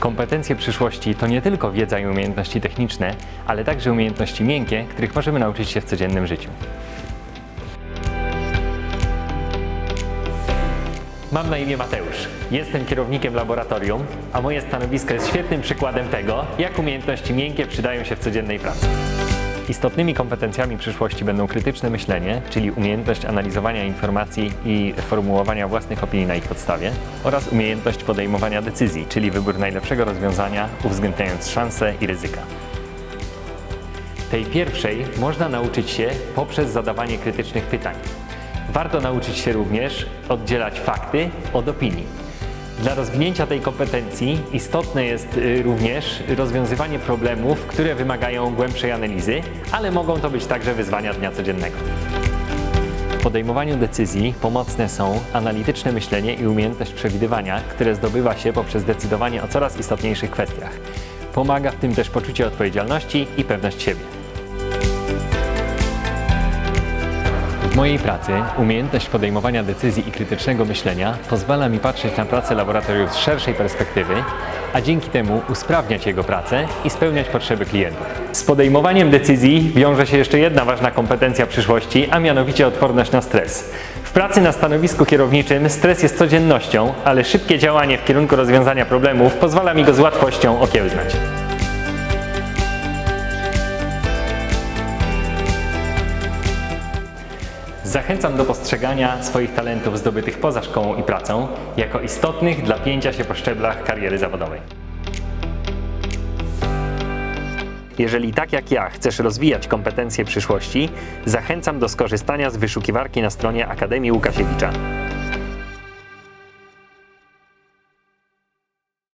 Kompetencje przyszłości to nie tylko wiedza i umiejętności techniczne, ale także umiejętności miękkie, których możemy nauczyć się w codziennym życiu. Mam na imię Mateusz. Jestem kierownikiem laboratorium, a moje stanowisko jest świetnym przykładem tego, jak umiejętności miękkie przydają się w codziennej pracy. Istotnymi kompetencjami przyszłości będą krytyczne myślenie, czyli umiejętność analizowania informacji i formułowania własnych opinii na ich podstawie, oraz umiejętność podejmowania decyzji, czyli wybór najlepszego rozwiązania, uwzględniając szanse i ryzyka. Tej pierwszej można nauczyć się poprzez zadawanie krytycznych pytań. Warto nauczyć się również oddzielać fakty od opinii. Dla rozwinięcia tej kompetencji istotne jest y, również rozwiązywanie problemów, które wymagają głębszej analizy, ale mogą to być także wyzwania dnia codziennego. W podejmowaniu decyzji pomocne są analityczne myślenie i umiejętność przewidywania, które zdobywa się poprzez decydowanie o coraz istotniejszych kwestiach. Pomaga w tym też poczucie odpowiedzialności i pewność siebie. Mojej pracy umiejętność podejmowania decyzji i krytycznego myślenia pozwala mi patrzeć na pracę laboratorium z szerszej perspektywy, a dzięki temu usprawniać jego pracę i spełniać potrzeby klientów. Z podejmowaniem decyzji wiąże się jeszcze jedna ważna kompetencja przyszłości, a mianowicie odporność na stres. W pracy na stanowisku kierowniczym stres jest codziennością, ale szybkie działanie w kierunku rozwiązania problemów pozwala mi go z łatwością okiełznać. Zachęcam do postrzegania swoich talentów zdobytych poza szkołą i pracą jako istotnych dla pięcia się po szczeblach kariery zawodowej. Jeżeli tak jak ja chcesz rozwijać kompetencje przyszłości, zachęcam do skorzystania z wyszukiwarki na stronie Akademii Łukasiewicza.